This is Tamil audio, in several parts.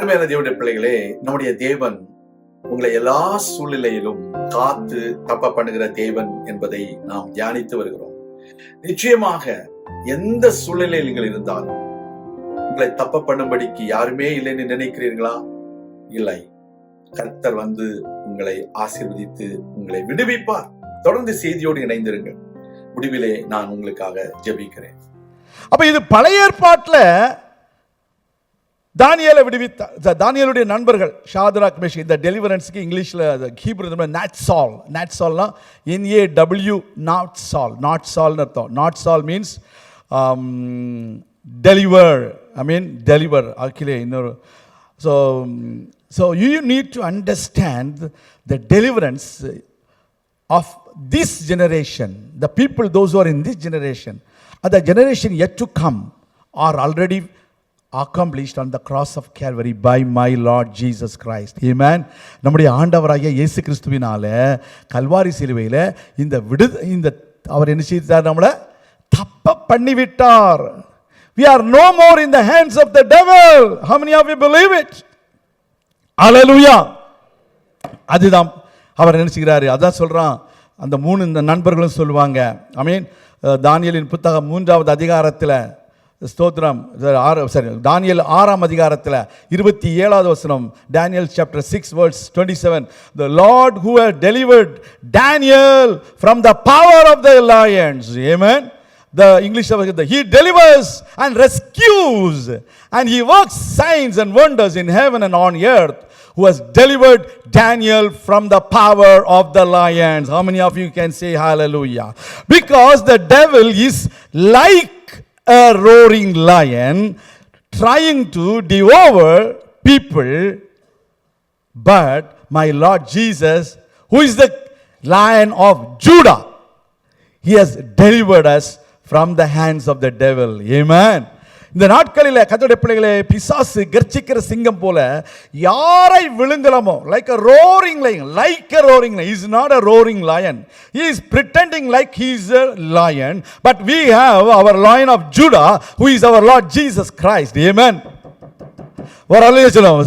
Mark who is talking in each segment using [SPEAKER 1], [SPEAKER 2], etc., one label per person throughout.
[SPEAKER 1] அருமையான தேவனுடைய பிள்ளைகளே நம்முடைய தேவன் உங்களை எல்லா சூழ்நிலையிலும் காத்து தப்ப பண்ணுகிற தேவன் என்பதை நாம் தியானித்து வருகிறோம். நிச்சயமாக எந்த சூழ்நிலையில் நீங்கள் இருந்தாலும் உங்களை தப்ப பண்ணும்படிக்கு யாருமே இல்லைன்னு நினைக்கிறீர்களா? இல்லை. கர்த்தர் வந்து உங்களை ஆசீர்வதித்து உங்களை விடுவிப்பார். தொடர்ந்து செய்தியோடு இணைந்திருங்கள். முடிவிலே நான் உங்களுக்காக ஜெபிக்கிறேன்.
[SPEAKER 2] அப்ப இது பழைய ஏற்பாட்டுல தானியலை விடுவித்த தானியலுடைய நண்பர்கள் ஷாதராக் மேஷ் இந்த டெலிவரன்ஸுக்கு இங்கிலீஷில் ஹீப்ரு நாட் சால். நாட் சால்னா என்ஏ டபிள்யூ நாட் சால் நாட் சால்னு அர்த்தம். நாட் சால் means deliver I mean deliver அகிலே இன்னொரு so so you need to understand the deliverance of this generation the people those are in in this generation, generation yet to come are already accomplished on the cross of Calvary by my Lord Jesus Christ Jesus நம்முடைய ஆண்டவராகிய இயேசு கிறிஸ்துவினால கல்வாரி சிலுவையில் இந்த விடு இந்த அவர் என்ன செய்தார் நம்மளை? தப்ப பண்ணிவிட்டார். We are no more in the hands of the devil how many of you believe it அலலுயா அதுதான். அவர் நினச்சிக்கிறாரு அதான் சொல்கிறான் அந்த மூணு இந்த நண்பர்களும் சொல்லுவாங்க. ஐ மீன் தானியலின் புத்தகம் மூன்றாவது அதிகாரத்தில் ஸ்தோத்திரம் சரி, ஆறு சரி தானியல் ஆறாம் அதிகாரத்தில் இருபத்தி ஏழாவது வசனம் Daniel chapter six words twenty seven the Lord who delivered Daniel from the power of the lions Yemen the English of the he delivers and rescues and he works signs and wonders in heaven and on earth who has delivered Daniel from the power of the lions. How many of you can say hallelujah? Because the devil is like a roaring lion trying to devour people but my Lord Jesus, who is the lion of Judah, he has delivered us from the hands of the devil. Amen. இந்த நாட்களில் கத்தோடைய பிள்ளைகளை பிசாசு கர்ச்சிக்கிற சிங்கம் போல யாரை விழுங்கலாமோ? Like a roaring lion like a roaring lion is not a roaring lion he is pretending like he is a lion but we have our lion of Judah who is our Lord Jesus Christ amen ஒரு அலுவயா சொல்லுவோம்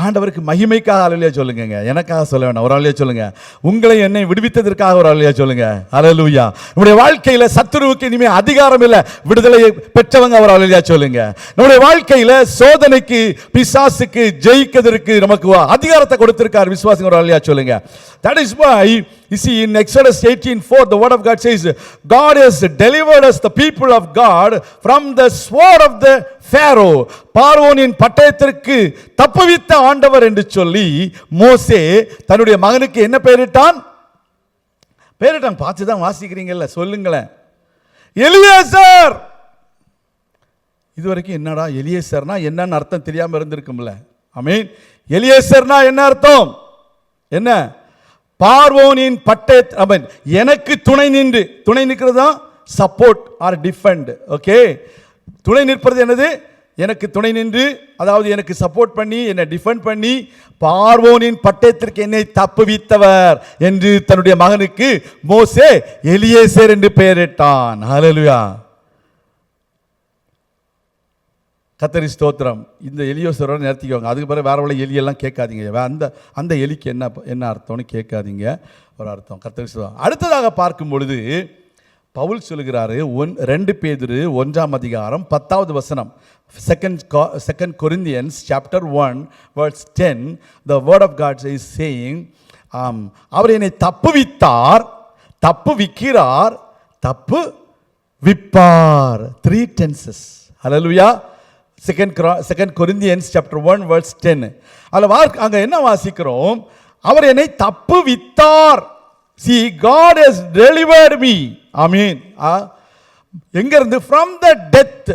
[SPEAKER 2] ஆண்டவருக்கு மகிமைக்காக அலையா சொல்லுங்க எனக்காக சொல்ல வேண்டாம். ஒரு அலையா சொல்லுங்க. உங்களை என்னை விடுவித்ததற்காக ஒரு அலையா சொல்லுங்க. அலலுயா நம்முடைய வாழ்க்கையில சத்துருவுக்கு இனிமேல் அதிகாரம் இல்லை. விடுதலையை பெற்றவங்க ஒரு அலையா சொல்லுங்க. நம்முடைய வாழ்க்கையில சோதனைக்கு பிசாசுக்கு ஜெயிக்கிறதுக்கு நமக்கு அதிகாரத்தை கொடுத்திருக்கார் விசுவாசம் ஒரு அழியா சொல்லுங்க. That is why You see, in Exodus 18 4, the word of God says, God has delivered us, the people of God, from the sword of the Pharaoh பார்வோனின் பட்டயத்திற்கு தப்புவித்த ஆண்டவர் என்று சொல்லி மோசே தன்னுடைய மகனுக்கு என்ன பெயரிட்டான்? பெயரிட்டான். பார்த்து தான் வாசிக்கிறீங்கல்ல சொல்லுங்களேன். எலியேசர்! இது வரைக்கும் என்னடா எலியேசர்னா என்னன்னு அர்த்தம் தெரியாமல் இருந்திருக்கும்ல. அமீன் எலியேசர்னா என்ன அர்த்தம்? என்ன? பார்வோனின் பட்டய அமீன் எனக்கு துணை நின்று துணை நிற்கிறது? தான் சப்போர்ட் ஆர் டிஃபெண்ட். ஓகே? துணை நிற்பது என்னது? எனக்கு துணை நின்று அதாவது எனக்கு சப்போர்ட் பண்ணி என்னை டிஃபெண்ட் பண்ணி பார்வோனின் பட்டயத்திற்கு என்னை தப்புவித்தவர் என்று தன்னுடைய மகனுக்கு மோசே எலியேசர் என்று பெயரிட்டான். ஹலலுயா கத்தரி ஸ்தோத்திரம். இந்த எலியோசரோட நிறுத்திக்கோங்க. அதுக்கு பிறகு வேற உள்ள எலியெல்லாம் கேட்காதீங்க. வே- அந்த அந்த எலிக்கு என்ன என்ன அர்த்தம்னு கேட்காதீங்க. ஒரு அர்த்தம். கத்தரி ஸ்தோத்திரம். அடுத்ததாக பார்க்கும் பொழுது பவுல் சொல்லுகிறாரு ஒன் ரெண்டு பேதிரு ஒன்றாம் அதிகாரம் பத்தாவது வசனம். Second second Corinthians chapter one words ten the word of God's is saying அவர் என்னை தப்புவித்தார் தப்பு விற்கிறார் தப்பு விப்பார் three tenses alleluia second second Corinthians chapter one words ten அதில் வார்க் அங்கே என்ன வாசிக்கிறோம்? அவர் என்னை தப்பு வித்தார் see God has delivered me I mean எங்கேருந்து? From the death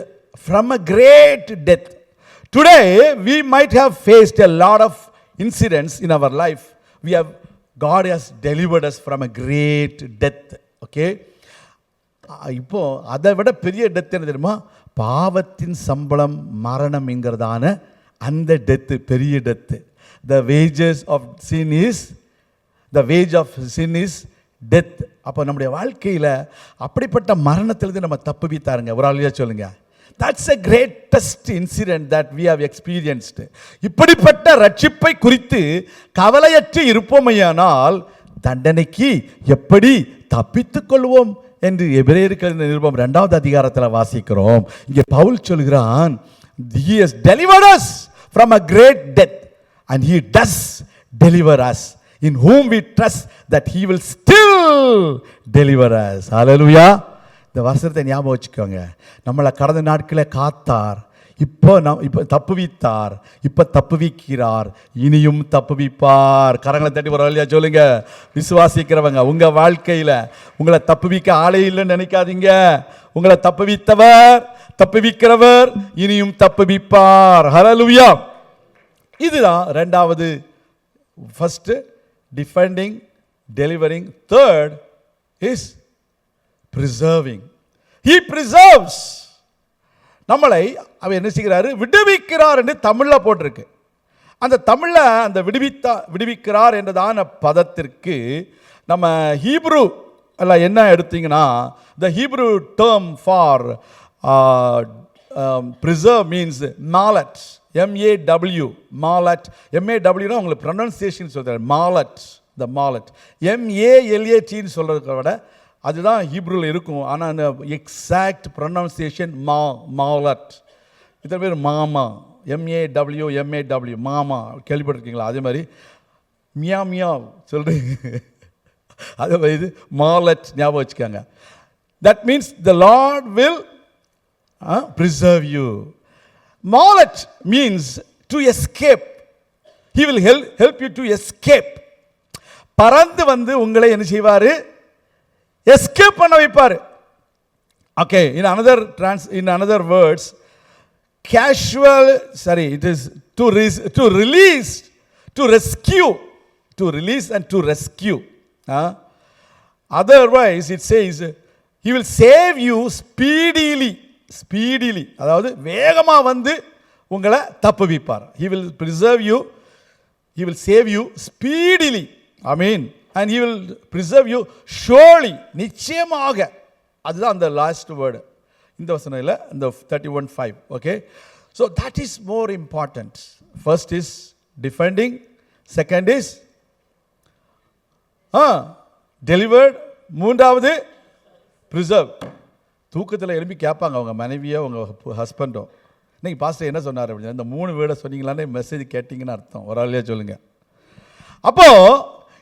[SPEAKER 2] from a great death today we might have faced a lot of incidents in our life we have God has delivered us from a great death okay இப்போ அதை விட பெரிய டெத் என்ன தெரியுமா? பாவத்தின் சம்பளம் மரணம் என்கிறதான அந்த டெத்து பெரிய death the wages of sin is the wage of sin is death அப்போ நம்முடைய வாழ்க்கையில் அப்படிப்பட்ட மரணத்திலிருந்து நம்ம தப்புவித்தாருங்க ஒரு ஆளுயா சொல்லுங்கள் that's a greatest incident that we have experienced இப்படிப்பட்ட ரட்சிப்பை குறித்து கவலையற்று இருப்போமையானால் தண்டனைக்கு எப்படி தப்பித்துக் கொள்வோம் என்று எபிரேயர்கள் எழுதின நிருபம் ரெண்டாவது அதிகாரத்தில் வாசிக்கிறோம். இங்கே பவுல் சொல்கிறான் the is deliver us from a great death and he does deliver us in whom we trust that he will still deliver us alleluia இந்த வசனத்தை ஞாபகம் வச்சுக்கோங்க. நம்மளை கடந்த நாட்களில் காத்தார். இப்போ நம் இப்போ தப்புவித்தார். இப்போ தப்புவிக்கிறார். இனியும் தப்புவிப்பார். கரங்களை தட்டி வர இல்லையா? சொல்லுங்க. விசுவாசிக்கிறவங்க உங்கள் வாழ்க்கையில் உங்களை தப்புவிக்க ஆளே இல்லைன்னு நினைக்காதீங்க. உங்களை தப்புவித்தவர் தப்புவிக்கிறவர் இனியும் தப்புவிப்பார். ஹலலுயா இதுதான் ரெண்டாவது first defending delivering third is preserving. He preserves. நம்மளை அவர் என்ன செய்கிறாரு? விடுவிக்கிறார் என்று தமிழில் போட்டிருக்கு. அந்த தமிழில் அந்த விடுவித்தா விடுவிக்கிறார் என்றதான பதத்திற்கு நம்ம ஹீப்ரு அல்ல என்ன எடுத்தீங்கன்னா the Hebrew term for preserve means நாலட் MAW மாலட் எம்ஏடபிள்யூனா உங்களுக்கு ப்ரொனன்சியேஷன் சொல்கிறார் மாலட் த மாலட் எம்ஏஎல்ஏடின்னு சொல்கிறத விட அதுதான் ஹீப்ரூவில் இருக்கும். ஆனால் அந்த எக்ஸாக்ட் ப்ரொனன்சியேஷன் மா மாலட் இத்தனை பேர் மாமா. எம்ஏடபிள்யூ எம்ஏடபிள்யூ மாமா. கேள்விப்பட்டிருக்கீங்களா? அதே மாதிரி மியா மியா சொல்கிறீங்க அதே மாதிரி இது மாலட் ஞாபகம் வச்சுக்கோங்க. That means the Lord will preserve you மாலட் means to escape he will help help you to escape பறந்து வந்து உங்களை என்ன செய்வார்? எஸ்கேப் பண்ண வைப்பார். Okay in another trans in another words casual sorry it is to Ris to release to rescue to release and to rescue otherwise it says he will save you speedily speedily அதாவது வேகமாக வந்து உங்களை தப்புவிப்பார் he will preserve you he will save you speedily I mean and he will preserve you surely நிச்சயமாக. அதுதான் அந்த லாஸ்ட் வேர்டு இந்த வசனையில் இந்த thirty one five okay so that is more important first is defending second is uh delivered மூன்றாவது ப்ரிசர்வ் தூக்கத்தில் எழுப்பி கேட்பாங்க அவங்க மனைவியோ அவங்க ஹஸ்பண்டோ இன்றைக்கி பாஸ்டர் என்ன சொன்னார் அப்படின்னா இந்த மூணு வேர்டை சொன்னீங்களான்னு மெசேஜ் கேட்டிங்கன்னு அர்த்தம். ஒரு ஆளையே சொல்லுங்கள் அப்போது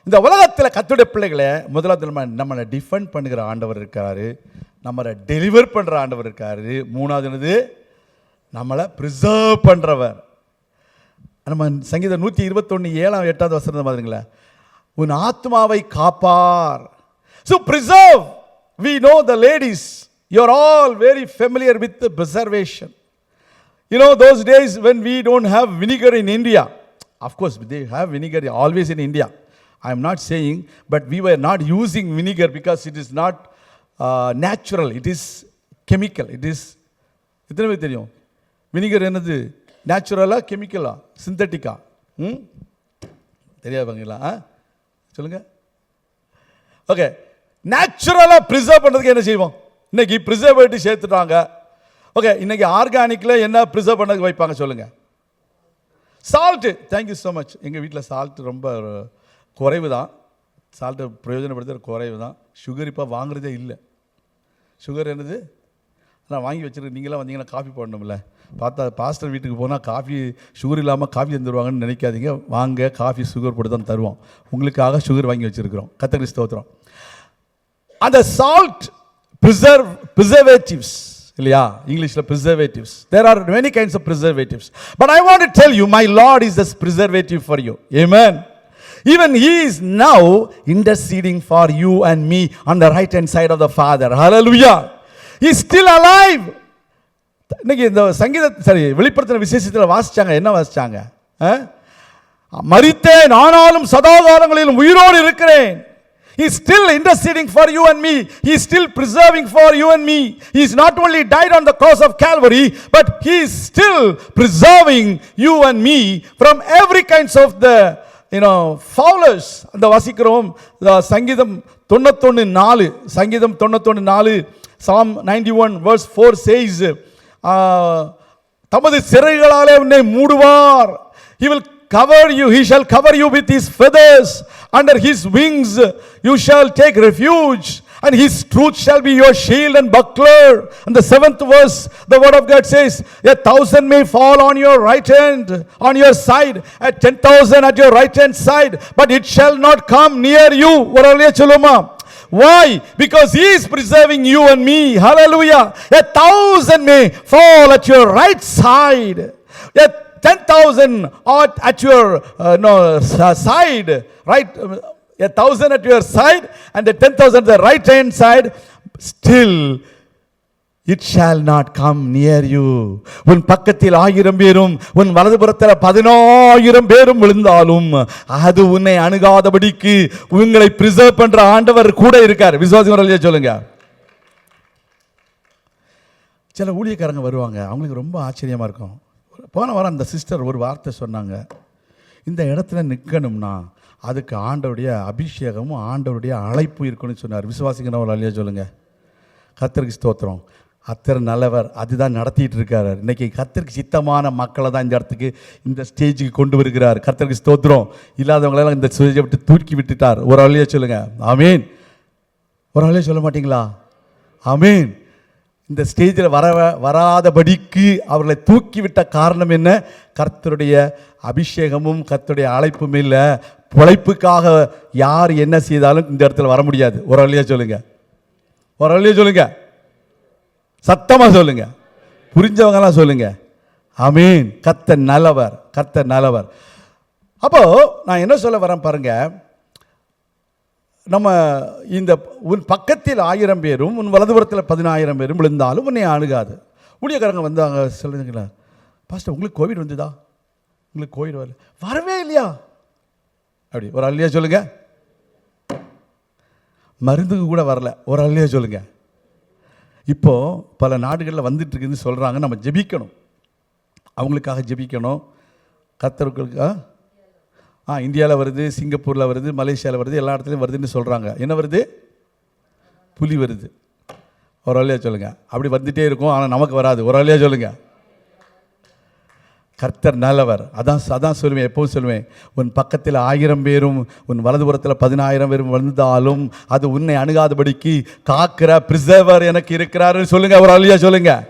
[SPEAKER 2] இந்த உலகத்தில் கத்துடைய பிள்ளைகளை முதலாவது நம்ம நம்மளை டிஃபெண்ட் பண்ணுகிற ஆண்டவர் இருக்கார். நம்மளை டெலிவர் பண்ணுற ஆண்டவர் இருக்கார். மூணாவது என்னது? நம்மளை ப்ரிசர்வ் பண்ணுறவர் நம்ம சங்கீதம் நூற்றி இருபத்தொன்று ஏழாம் எட்டாவது வசனம் மாதிரிங்களே உன் ஆத்மாவை காப்பார். So preserve we know the ladies you are all very familiar with preservation You know, those days when we don't have vinegar in India, of course, they have vinegar always in India. I am not saying, but we were not using vinegar because it is not uh, natural, it is chemical, it is. எத்தனை பேர் தெரியும் வினிகர் என்னது நேச்சுரலா கெமிக்கலா சிந்தட்டிக்கா ம் தெரியாதுங்களா ஆ சொல்லுங்க ஓகே நேச்சுரலாக ப்ரிசர்வ் பண்ணுறதுக்கு என்ன செய்வோம் இன்னைக்கு ப்ரிசர்வேட்டிவ் சேர்த்துட்டாங்க. ஓகே இன்னைக்கு ஆர்கானிக்கில் என்ன ப்ரிசர்வ் பண்ண வைப்பாங்க சொல்லுங்கள் சால்ட்டு தேங்க்யூ ஸோ மச் எங்கள் வீட்டில் சால்ட்டு ரொம்ப குறைவு தான் சால்ட்டை பிரயோஜனப்படுத்துகிற குறைவு தான் சுகர் இப்போ வாங்குறதே இல்லை. சுகர் என்னது? நான் வாங்கி வச்சுருக்கு நீங்களாம் வந்தீங்கன்னா காஃபி போடணும்ல. பார்த்தா பாஸ்டர் வீட்டுக்கு போனால் காஃபி சுகர் இல்லாமல் காஃபி தந்துடுவாங்கன்னு நினைக்காதீங்க. வாங்க காஃபி சுகர் போட்டு தான் தருவோம். உங்களுக்காக சுகர் வாங்கி வச்சுருக்கிறோம். கத்தகரி ஸ்தோத்திரம். அந்த சால்ட் ப்ரிசர்வ் ப்ரிசர்வேட்டிவ்ஸ் இல்லையா? இங்கிலீஷில் preservatives there are many kinds of preservatives but I want tell you my Lord is thus preservative for you amen even he is now interceding for you and me on the right hand side of the Father hallelujah is still alive இன்னைக்கு இந்த சங்கீத சரி வெளிப்படுத்தின விசேஷத்தில் வாசிச்சாங்க. என்ன வாசித்தாங்க ஆ? ஆனாலும் சதாகாலங்களிலும் உயிரோடு இருக்கிறேன். He is still interceding for you and me. He is still preserving for you and me. He is not only died on the cross of Calvary, but he is still preserving you and me from every kinds of the you know foulers. அந்த வாசிக்கிறோம் the சங்கீதம் தொண்ணூத்தொன்று நாலு சங்கீதம் தொண்ணூத்தொன்று நாலு Psalm 91 verse 4 says தமது சிறைகளாலே உன்னை மூடுவார் he will cover you, he shall cover you with his feathers. Under his wings you shall take refuge, and his truth shall be your shield and buckler. And the seventh verse, the word of God says, A thousand may fall on your right hand, on your side, at ten thousand at your right hand side, but it shall not come near you. Why? Because He is preserving you and me. Hallelujah. A thousand may fall at your right side. A ten thousand at, at your uh, no s- side. Right. Um, a thousand at your side and the ten thousand at the right hand side. Still it shall not come near you உன் பக்கத்தில் ஆயிரம் பேரும் உன் வலதுபுறத்தில் பதினாயிரம் பேரும் விழுந்தாலும் அது உன்னை அணுகாதபடிக்கு உங்களை பிரிசர்வ் பண்ற ஆண்டவர் கூட இருக்கார் விசுவாசி சொல்லுங்க சில ஊழியக்காரங்க வருவாங்க அவங்களுக்கு ரொம்ப ஆச்சரியமா இருக்கும் போன வாரம் அந்த சிஸ்டர் ஒரு வார்த்தை சொன்னாங்க. இந்த இடத்துல நிற்கணும்னா அதுக்கு ஆண்டவருடைய அபிஷேகமும் ஆண்டவருடைய அழைப்பு இருக்குன்னு சொன்னார். விசுவாசிக்கிறவர் இல்லையா சொல்லுங்கள் கத்திரிக்கு ஸ்தோத்திரம். கத்தர் நல்லவர் அதுதான் நடத்திட்டு இருக்காரு. இன்றைக்கி கத்திரிக்கு சித்தமான மக்களை தான் இந்த இடத்துக்கு இந்த ஸ்டேஜுக்கு கொண்டு வருகிறார். கத்திரிக்கு ஸ்தோத்திரம். இல்லாதவங்களெல்லாம் இந்த ஸ்டேஜை விட்டு தூக்கி விட்டுட்டார். ஒரு ஆளையே சொல்லுங்கள் ஆமீன். ஒரு வழியாக சொல்ல மாட்டீங்களா? ஆமீன். இந்த ஸ்டேஜில் வர வராதபடிக்கு அவர்களை தூக்கிவிட்ட காரணம் என்ன? கர்த்தருடைய அபிஷேகமும் கர்த்தருடைய அழைப்பும் இல்லை. பிழைப்புக்காக யார் என்ன செய்தாலும் இந்த இடத்துல வர முடியாது. ஒரு வழியாக சொல்லுங்கள் ஒரு வழியாக சொல்லுங்கள் சத்தமாக சொல்லுங்கள் புரிஞ்சவங்கலாம் சொல்லுங்கள் அமீன் கர்த்தர் நல்லவர் கர்த்தர் நல்லவர். அப்போது நான் என்ன சொல்ல வரேன் பாருங்கள் நம்ம இந்த உன் பக்கத்தில் ஆயிரம் பேரும் உன் வலதுபுறத்தில் பதினாயிரம் பேரும் விழுந்தாலும் உன்னை அணுகாது ஊழியக்காரங்க வந்தாங்க சொல்லுங்களா பாஸ்டர் உங்களுக்கு கோவிட் வந்துதா? உங்களுக்கு கோவிட் வரல. வரவே இல்லையா? அப்படி ஒரு அல்லையா சொல்லுங்க. மருந்துக்கு கூட வரல ஒரு அல்லையா சொல்லுங்க. இப்போ பல நாடுகளில் வந்துட்டு இருக்குன்னு சொல்கிறாங்க நம்ம ஜெபிக்கணும். அவங்களுக்காக ஜெபிக்கணும். கத்தர்களுக்கு ஆ? இந்தியாவில் வருது சிங்கப்பூரில் வருது மலேசியாவில் வருது எல்லா இடத்துலையும் வருதுன்னு சொல்கிறாங்க என்ன வருது? புலி வருது. ஒரு வழியாக சொல்லுங்கள் அப்படி வந்துகிட்டே இருக்கும் ஆனால் நமக்கு வராது. ஒரு வழியாக சொல்லுங்கள் கர்த்தர் நல்லவர். அதான் அதான் சொல்லுவேன் எப்பவும் சொல்லுவேன். உன் பக்கத்தில் ஆயிரம் பேரும் உன் வலதுபுறத்தில் பதினாயிரம் பேரும் வந்தாலும் அது உன்னை அணுகாதபடிக்கு காக்கிற பிரிசர்வர் எனக்கு இருக்கிறாருன்னு சொல்லுங்கள் ஒரு அழியா சொல்லுங்கள்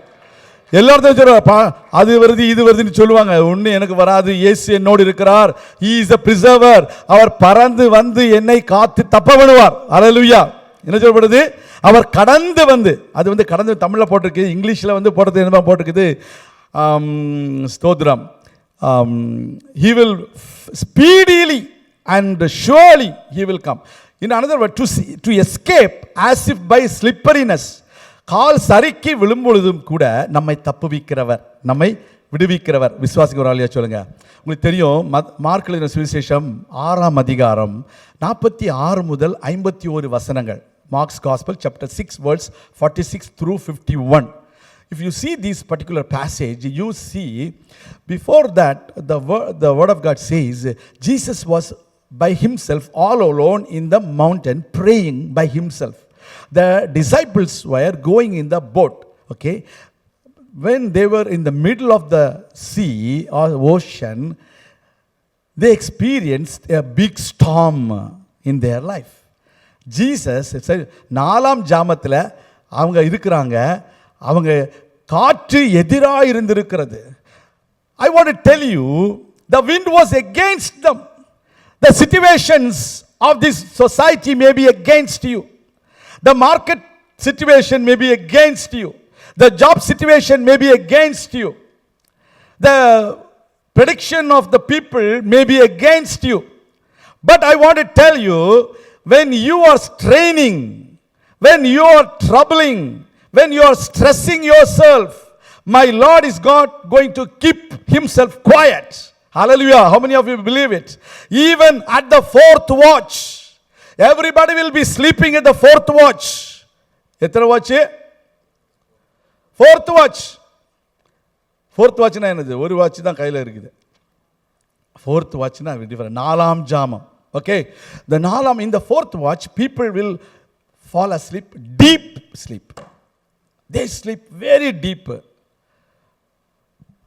[SPEAKER 2] எல்லாத்தையும் சொல்லுவாப்பா அது வருது இது வருதுன்னு சொல்லுவாங்க. ஒன்று எனக்கு வராது. இயேசு என்னோடு இருக்கிறார். இஸ் அ பிரிசர்வர் அவர் பறந்து வந்து என்னை காத்து தப்ப பண்ணுவார் அலலுயா என்ன சொல்லப்படுது? அவர் கடந்து வந்து அது வந்து கடந்து தமிழில் போட்டிருக்கு இங்கிலீஷில் வந்து போடுறது என்ன போட்டிருக்குது? ஸ்தோத்ரம் ஸ்தோத்திரம். He will speedily and surely he will come in another to to escape as if by slipperiness கால் சறுக்கி விழும்பொழுதும் கூட நம்மை தப்புவிக்கிறவர் நம்மை விடுவிக்கிறவர். விசுவாசிக்கு ஒரு ஆளியா சொல்லுங்க. உங்களுக்கு தெரியும் மத் மார்க்கெழுதின சுவிசேஷம் ஆறாம் அதிகாரம் நாற்பத்தி ஆறு முதல் ஐம்பத்தி ஒரு வசனங்கள். Mark's gospel chapter six words forty six through fifty one If you see this particular passage, you see before that the word, the word of God says Jesus was by himself all alone in the mountain praying by himself. The disciples were going in the boat okay when they were in the middle of the sea or ocean they experience a big storm in their life Jesus சரி நாலாம் ஜாமத்தில் அவங்க இருக்கிறாங்க அவங்க காற்று எதிராக இருந்திருக்கிறது I want tell you the wind was against them the situations of this society may be against you the market situation may be against you the job situation may be against you the prediction of the people may be against you. But I want to tell you when you are straining, when you are troubling, when you are stressing yourself, my Lord is God going to keep himself quiet. Hallelujah. How many of you believe it? Even at the fourth watch, everybody will be sleeping at the fourth watch எத்தனை வாட்ச் ஃபோர்த் வாட்ச் ஃபோர்த் வாட்ச்னா என்னது ஒரு வாட்ச் தான் கையில் இருக்குது ஃபோர்த் வாட்ச்னா டிஃபரெண்ட் நாலாம் ஜாமம் ஓகே த நாலாம் இந்த fourth watch people will fall asleep deep sleep they sleep very deep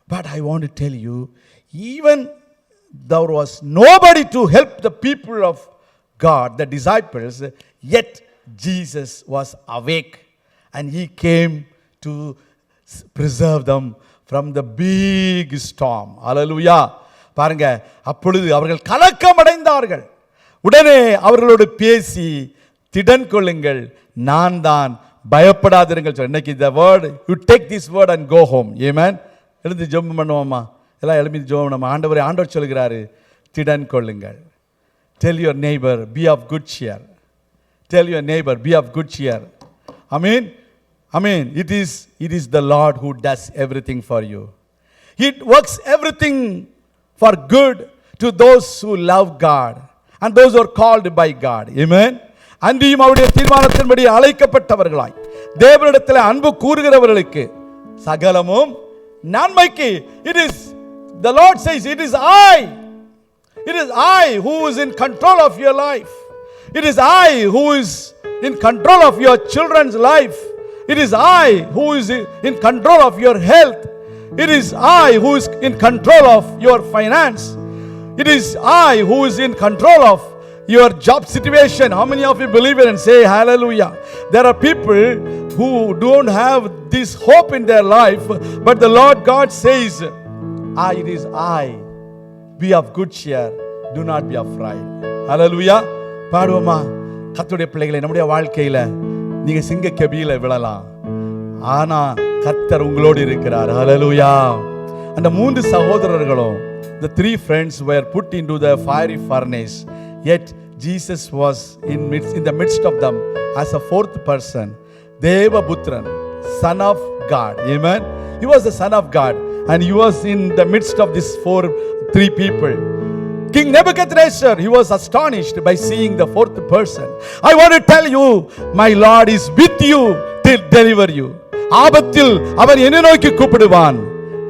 [SPEAKER 2] but I want to tell you even there was nobody to help the people of God, the disciples, yet Jesus was awake and he came to s- preserve them from the big storm. Hallelujah. பாருங்க அப்பொழுது அவர்கள் கலக்கமடைந்தார்கள். உடனே அவர்களோடு பேசி திடன் கொள்ளுங்கள் நான் தான் பயப்படாதிருங்கள். சொல்ல இன்னைக்கு இந்த word you take this word and go home amen எழுந்து ஜெபம் பண்ணுவோமா? எல்லாம் எழுப்பி ஜெபம் நம்ம ஆண்டவர் ஆண்டவர் சொல்கிறாரு திடன் கொள்ளுங்கள். Tell your neighbour be of good cheer tell your neighbor be of good cheer i mean i mean it is it is the lord who does everything for you it works everything for good to those who love god and those who are called by god amen அன்றியும் அவருடைய தீர்மானத்தின்படி அழைக்கப்பட்டவர்களாய் தேவனிடத்தில் அன்பு கூறுகிறவர்களுக்கு சகலமும் நன்மைக்கு it is the lord says it is i it is I who is in control of your life. It is I who is in control of your children's life. It is I who is in control of your health. It is I who is in control of your finance. It is I who is in control of your job situation. How many of you believe it and say hallelujah? There are people who don't have this hope in their life, but the Lord God says, I, it is I be of good cheer do not be afraid alleluia பாடுவோமா கத்துடைய பிள்ளைகளை நம்முடைய வாழ்க்கையில் நீங்கள் சிங்க கெபியில் விழலாம் ஆனால் கத்தர் உங்களோடு இருக்கிறார் அலலுயா அந்த மூன்று சகோதரர்களும் the three friends were put into the fiery furnace Ed Jesus was in midst in the midst of them as a fourth person தேவபுத்திரன் son of God amen you was the son of God and you was in the midst of this four three people. King Nebuchadnezzar, he was astonished by seeing the fourth person. I want to tell you, my Lord is with you to deliver ஆபத்தில் அவர் என்ன நோக்கி கூப்பிடுவான்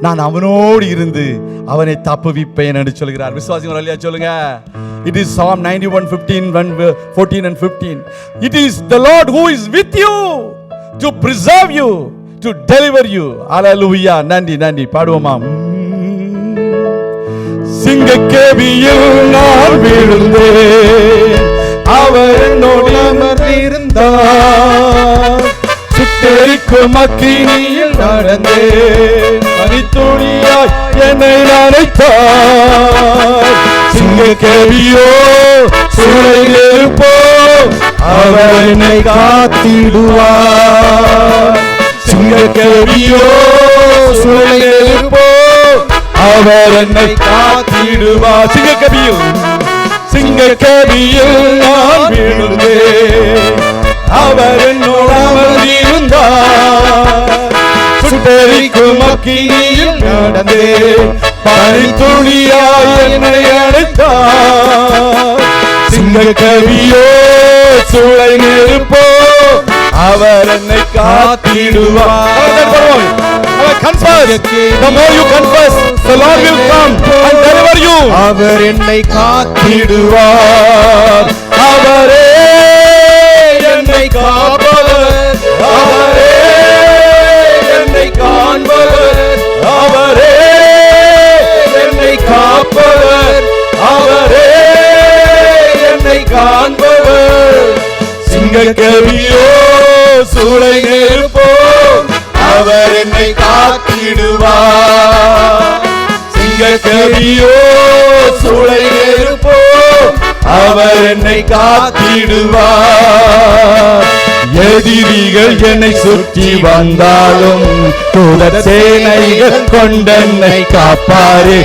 [SPEAKER 2] நான் அவனோடு இருந்து அவனை தப்புவிப்பேன் என்று சொல்கிறார் விசுவாசிங்க அல்லையா சொல்லுங்க it is psalm ninety one fifteen one fourteen and fifteen it is the Lord who is with you to preserve you to deliver you alleluia நன்றி நன்றி பாடுவோமா சிங்க கேவியில் நான் விழுந்தேன். அவர் என்னோடு அமர்ந்திருந்தார். சுட்டெரிக்கும் அக்கினியில் நடந்தேன். பனித்துளியாய் என்னை நினைத்தார். கேவியோ சூளை நெருப்போ அவர் என்னை காத்திடுவார். சிங்க கேவியோ சூளை நெருப்போ அவர் என்னை காத்திடுவார் சிங்கக்கபியில் சிங்கக்கபியில் நான் விழுந்தேன். அவர் என்னோடு அமர்ந்திருந்தார் சுட்டரிக்கும் அக்கினியில் நடந்தேன். பனித்துளியாய் என்னை அழைத்தார் சிங்கக்கவியோ சூளை நெருப்போ அவர் என்னை காத்திடுவார். confess the more you confess the lord will come and deliver you.
[SPEAKER 3] அவர் என்னை
[SPEAKER 2] காத்திடுவார் அவரே என்னை காப்பவர். அவரே என்னை காண்பவர். அவரே என்னை காப்பவர். அவரே என்னை காண்பவர். சிங்கக்கவியோ சூளை நெருப்போ அவர் என்னை காத்திடுவார் சிங்கக்கவியோ சூளை நெருப்போ அவர் என்னை காத்திடுவார் எதிரிகள் என்னை சுற்றி வந்தாலும் தூதர் சேனைகள் கொண்டென்னை காப்பாரே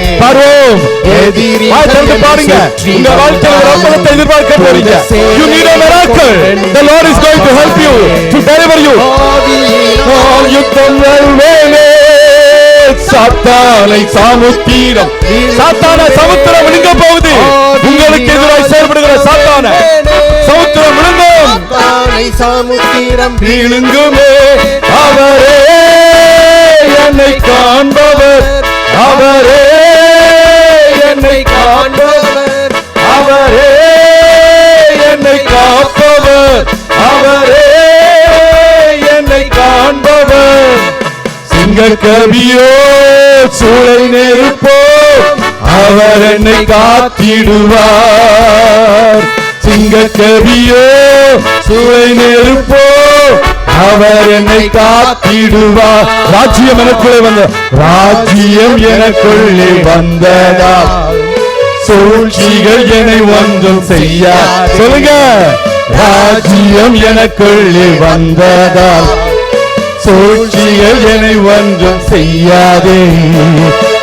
[SPEAKER 2] வாய் திறந்து பாருங்க. உங்க வாழ்க்கையில ஒரு அற்புதத்தை எதிர்பார்க்க போறீங்க. you need a miracle. the lord is going to help you to deliver you. ஆல் யுத்தம் வெல்வேனே சாத்தானை சாமுத்திரம். சாத்தான சமுத்திரம் விழுங்க போகுது. உங்களுக்கு எதிராய் செயல்படுகிற சாத்தான சமுத்திரம் விழுங்கும்.
[SPEAKER 3] சமுத்திரம்
[SPEAKER 2] விழுங்குமே. அவரே என்னை காண்பவர். அவரே என்னை காண்பவர். அவரே என்னை காப்பவர். அவரே என்னை கவியோ சிங்கக்கவியோ சூளை நெருப்போ அவர் என்னை காத்திடுவார். சிங்கக்கவியோ சூளை நெருப்போ அவர் என்னை காத்திடுவார். ராஜ்யம் எனக்குள்ளே வந்த ராஜ்யம் எனக்குள்ளே வந்ததா? சூழ்ச்சிகள் என்னை ஒன்றும் செய்ய சொல்லுங்க ராஜ்யம் எனக்குள்ளே வந்ததால் சூழ்ச்சிகள் என ஒன்றும் செய்யாதே.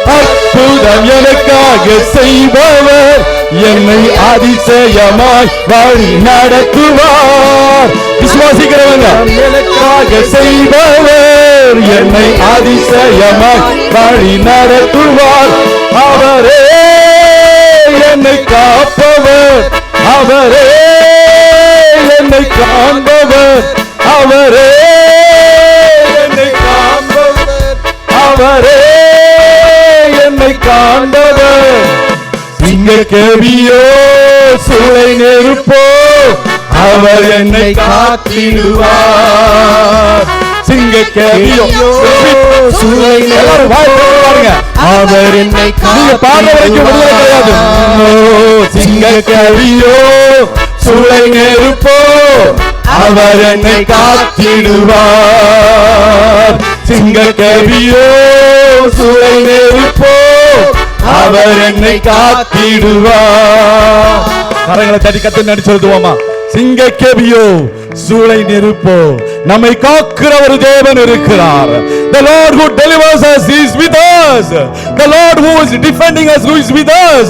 [SPEAKER 2] அற்புதம் எனக்காக செய்பவர் என்னை அதிசயமாய் வழி நடத்துவார். விசுவாசிக்கிறவங்க எனக்காக செய்பவர் என்னை அதிசயமாய் வழி நடத்துவார். அவரே என்னை காப்பவர். அவரே என்னை காண்பவர். அவரே அவரே என்னை காண்பவர் சிங்க கேவியோ சூளை நெருப்போ அவர் என்னை காத்திடுவார். சிங்க கேவியோ சூளை பாருங்க
[SPEAKER 3] அவர் என்னை
[SPEAKER 2] கிடையாது. சிங்க கவியோ சூளை நெருப்போ அவர் என்னை காத்திடுவார். சிங்க கவியோ சூளை நெருப்போ அவர் என்னை காத்திடுவார் கரங்களை தட்டி கத்து நடிச்சு சொல்லுவோமா சிங்க கெபியோ சூளை நெருப்போ. நம்மை காக்கிற ஒரு தேவன் இருக்கிறார் the lord who delivers us is with us the lord who is defending us who is with us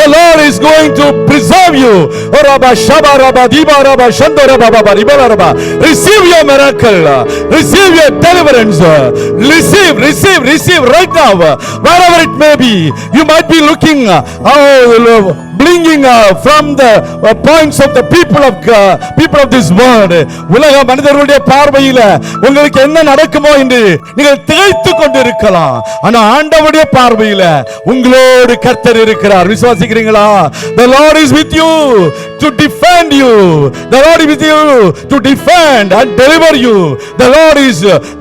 [SPEAKER 2] the lord is going to preserve you Oh, shaba raba Diba, Rabba, Shando, Baba, Ribala, Rabba. receive your miracle receive your deliverance receive receive receive right now wherever it may be you might be looking oh blinging uh, from the points of the people of people of this world உலக மனிதர்களுடைய பார்வையில உங்களுக்கு என்ன நடக்குமோ என்று நீங்கள் திகைத்து கொண்டு இருக்கலாம் ஆனா ஆண்டவருடைய பார்வையில உங்களோடு கர்த்தர் இருக்கிறார். விசுவாசிக்கிறீங்களா? The lord is with you to defend you. The lord is with you to defend and deliver you. The lord is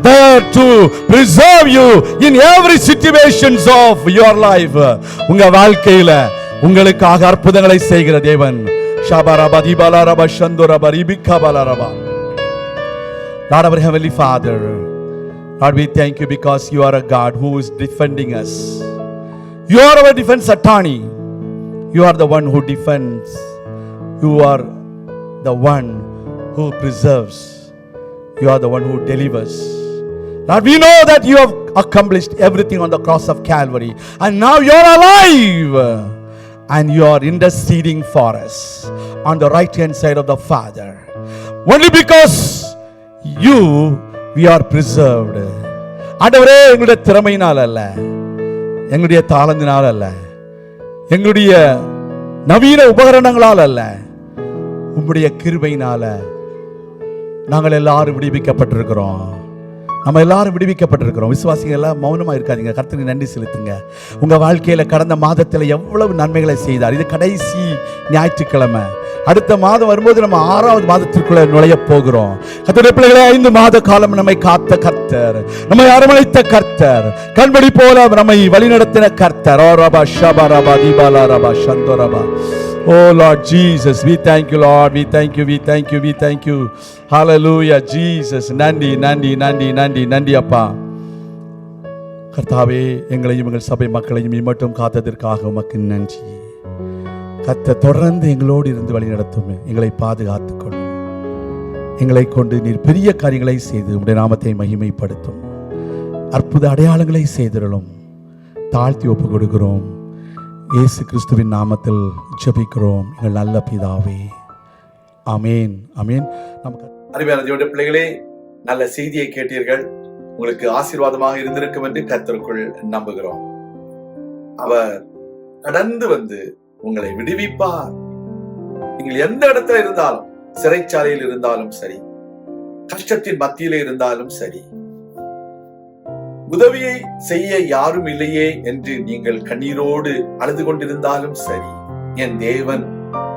[SPEAKER 2] there to preserve you in every situations of your life. உங்க வாழ்க்கையில உங்களுக்காக அற்புதங்களை செய்கிற தேவன். ஷாபாரபா திபாலாரபா சந்தோரபா ரிபிகாபாலாரபா Lord our heavenly Father Lord we thank you because you are a God who is defending us. You are our defense attorney. You are the one who defends. You are the one who preserves. You are the one who delivers. Lord, we know that you have accomplished everything on the cross of Calvary, and now you are alive, and you are interceding for us on the right hand side of the Father. Only because you we are preserved ஆண்டவரே எங்களுடைய திறமையினால் அல்ல. எங்களுடைய தாளந்தினால் அல்ல. எங்களுடைய நவீன உபகரணங்களால் அல்ல. உங்களுடைய கிருபையினால நாங்கள் எல்லாரும் விடுவிக்கப்பட்டிருக்கிறோம். நம்ம எல்லாரும் விடுவிக்கப்பட்டிருக்கிறோம். விசுவாசிகள் எல்லாம் மௌனமா இருக்காதீங்க. கர்த்தருக்கு நன்றி செலுத்துங்க. உங்கள் வாழ்க்கையில கடந்த மாதத்தில் எவ்வளவு நன்மைகளை செய்தார். இது கடைசி ஞாயிற்றுக்கிழமை. அடுத்த மாதம் வரும்போது நம்ம ஆறாவது மாதத்திற்குள்ள நுழைய போகிறோம். கர்த்தருடைய பிள்ளைகளே ஐந்து மாத காலம் நம்மை காத்த கர்த்தர். நம்மை அரவணைத்த கர்த்தர். கண்படி போல நம்மை வழிநடத்தின கர்த்தர். ரபா ஷபா ரபா தீபாலா ரபா சந்தோ ரபா. Oh Lord Jesus, we thank you, Lord. We thank you, we thank you, we thank you. Hallelujah, Jesus. நன்றி நன்றி நன்றி நன்றி நன்றி அப்பா கர்த்தாவே எங்களையும் எங்கள் சபை மக்களையும் இம்மட்டும் காத்ததற்காக உமக்கு நன்றி. கத்த தொடர்ந்து எங்களோடு இருந்து வழி நடத்தும். எங்களை பாதுகாத்து கொள்ளும் எங்களை கொண்டு நீர் பெரிய காரியங்களை செய்து உடைய நாமத்தை மகிமைப்படுத்தும். அற்புத அடையாளங்களை செய்திருளும். தாழ்த்தி ஒப்பு கொடுக்கிறோம் இயேசு கிறிஸ்துவின் நாமத்தில் ஜபிக்கிறோம். எங்கள் நல்ல பிதாவே. அமேன் அமேன் நமக்கு
[SPEAKER 1] அருமையான தேவனுடைய பிள்ளைகளே நல்ல செய்தியை கேட்டீர்கள். உங்களுக்கு ஆசீர்வாதமாக இருந்திருக்கும் என்று கர்த்தருக்குள் நம்புகிறோம். அவர் கடந்து வந்து உங்களை விடுவிப்பார். நீங்கள் எந்த இடத்துல இருந்தாலும் சிறைச்சாலையில் இருந்தாலும் சரி கஷ்டத்தின் மத்தியிலே இருந்தாலும் சரி உதவியை செய்ய யாரும் இல்லையே என்று நீங்கள் கண்ணீரோடு அழுது கொண்டிருந்தாலும் சரி. என் தேவன்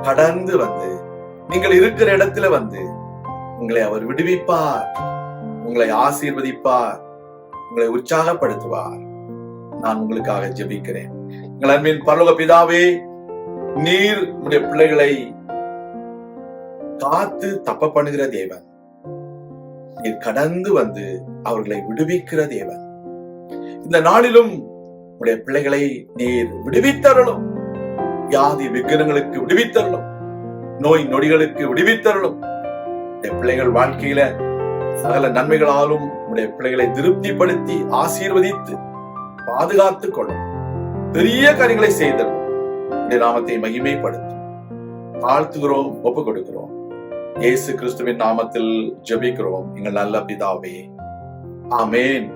[SPEAKER 1] கடந்து வந்து நீங்கள் இருக்கிற இடத்துல வந்து உங்களை அவர் விடுவிப்பார். உங்களை ஆசீர்வதிப்பார். உங்களை உற்சாகப்படுத்துவார்.
[SPEAKER 2] நான் உங்களுக்காக ஜெபிக்கிறேன். எங்கள் அன்பின் பரலோக பிதாவே நீர் உடைய பிள்ளைகளை காத்து தப்ப பண்ணுகிற தேவன். நீர் கடந்து வந்து அவர்களை விடுவிக்கிற தேவன். இந்த நாளிலும் உடைய பிள்ளைகளை நீர் விடுவித்தருளும். வியாதி விக்கிரங்களுக்கு விடுவித்தருளும். நோய் நொடிகளுக்கு விடுவித்தருளும். உடைய பிள்ளைகள் வாழ்க்கையில சகல நன்மைகளாலும் உடைய பிள்ளைகளை திருப்திப்படுத்தி ஆசீர்வதித்து பாதுகாத்துக் கொள்ளும். பெரிய காரியங்களை செய்தரும் உடைய நாமத்தை மகிமைப்படுத்தும். தாழ்த்துகிறோம் ஒப்பு கொடுக்கிறோம் இயேசு கிறிஸ்துவின் நாமத்தில் ஜெபிக்கிறோம். எங்கள் நல்ல பிதாவே. ஆமேன்.